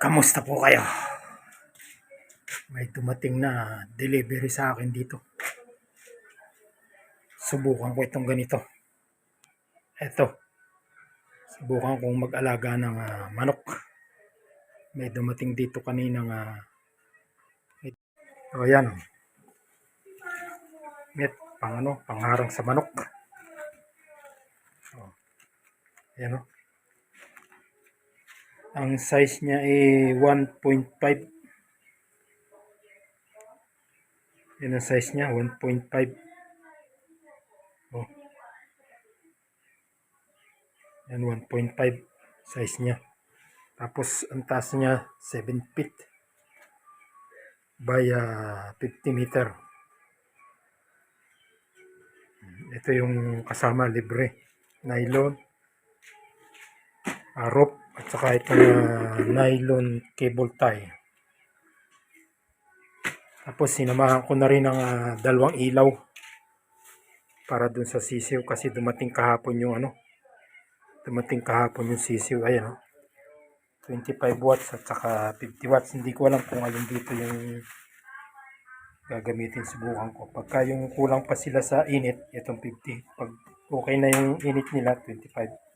Kamusta po kayo? May dumating na delivery sa akin dito. Subukan ko itong ganito. Eto. Subukan kong mag-alaga ng ah, manok. May dumating dito kaninang uh, o yan. Met, pang ano, pangharang sa manok. O. Yan o. Ang size niya ay 1.5. Yan ang size niya, 1.5. Oh. Yan, 1.5 size niya. Tapos, ang taas niya, 7 feet by ah, 50 meter. Ito yung kasama, libre. Nylon, ah, rope, at saka itong ah, nylon cable tie. Tapos sinamahan ko na rin ng ah, dalawang ilaw para dun sa sisiw kasi dumating kahapon yung ano dumating kahapon yung sisiw ayan oh. 25 watts at saka 50 watts hindi ko alam kung alin dito yung gagamitin subukan ko pagka yung kulang pa sila sa init itong 50 pag okay na yung init nila 25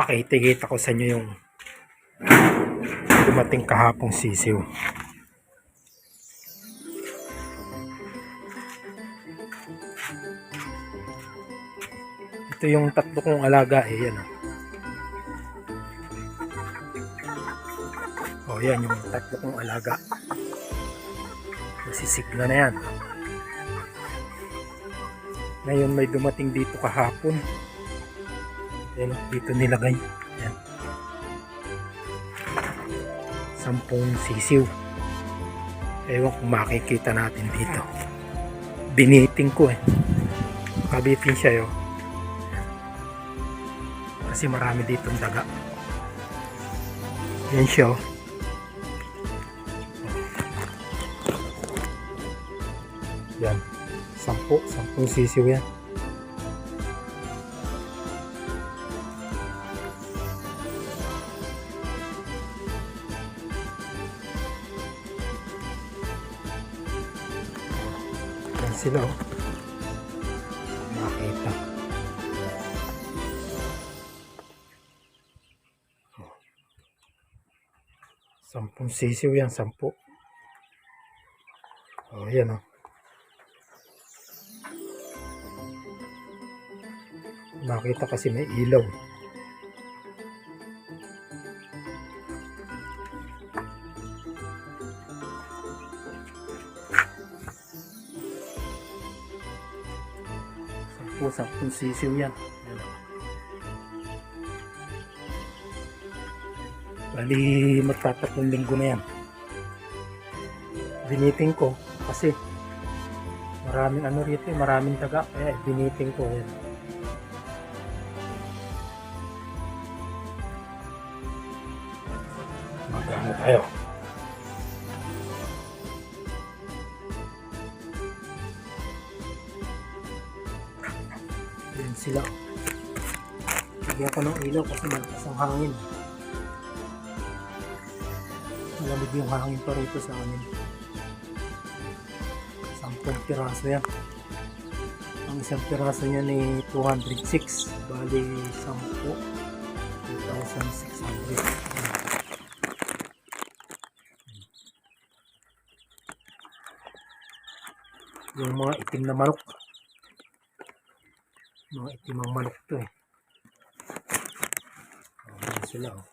pakita ko sa inyo yung dumating kahapong sisiw. Ito yung tatlo kong alaga eh yan oh. oh yan yung tatlo kong alaga. Nasisigla na yan. Ngayon may dumating dito kahapon Ayan, dito nilagay. Ayan. Sampung sisiw. Ewan kung makikita natin dito. Biniting ko eh. Kabitin siya yo. Kasi marami ditong daga. Yan siya oh. Yan. Sampu. Sampung sisiw yan. Yan sila. Makita. Sampung sisiw yan, sampu. Oh, yan oh. Makita kasi may ilaw. Sampu, sampung sisiw yan. Yan, oh. Bali, magtatatlong linggo na yan. Biniting ko kasi maraming ano rito, eh, maraming taga. Kaya biniting ko yan. Magano tayo. Sila. Lagyan ko ng ilaw kasi malakas ang hangin. Malamig yung hangin pa rito sa amin. Sampung piraso yan. Ang isang piraso niya ni 206. Bali, 10. 2,600. Yung mga itim na manok. Mga itim ang manok to eh. Oh, yan sila oh.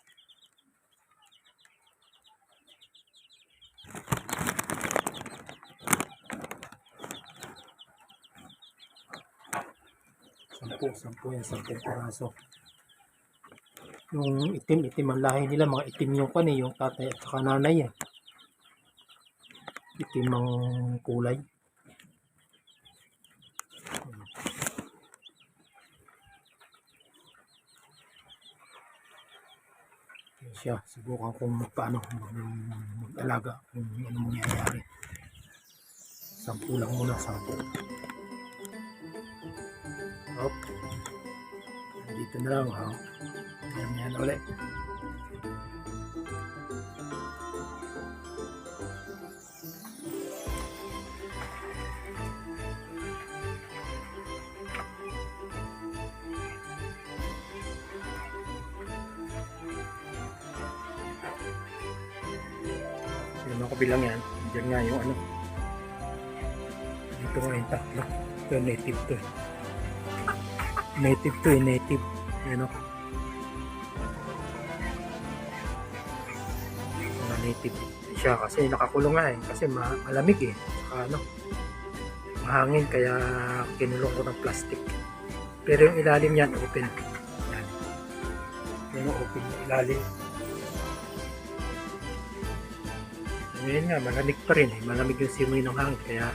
Sampu, sampu yan, sampung piraso. Yung itim, itim ang lahi nila, mga itim yung kan eh, yung tatay at saka nanay eh. Itim ang kulay. Yun siya, subukan kong paano mag- mag-alaga kung ano mangyayari. Sampu lang muna, sampu. Hop. Dito na lang, ha. Yan, yan ulit. Yung mga kabilang yan, dyan nga yung ano. Dito nga yung tatlo. Ito native to. eh. Native to eh, native. Ano? Mga native siya kasi nakakulong nga eh. Kasi ma- malamig eh. Saka ano, mahangin kaya kinulong ko ng plastic. Pero yung ilalim niyan open. Yan. Yung open ilalim. Ngayon nga, malamig pa rin eh. Malamig yung simoy ng hangin. Kaya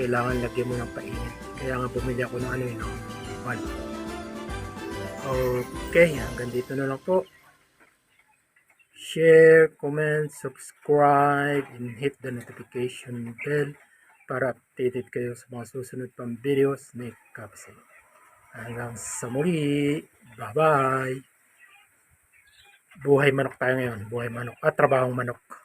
kailangan lagyan mo ng painit. Kaya nga bumili ako ng ano yun, ng one. Okay, hanggang dito na lang po. Share, comment, subscribe, and hit the notification bell para updated kayo sa mga susunod pang videos ni Kapsi. Hanggang sa muli. Bye-bye. Buhay manok tayo ngayon. Buhay manok. At trabahong manok.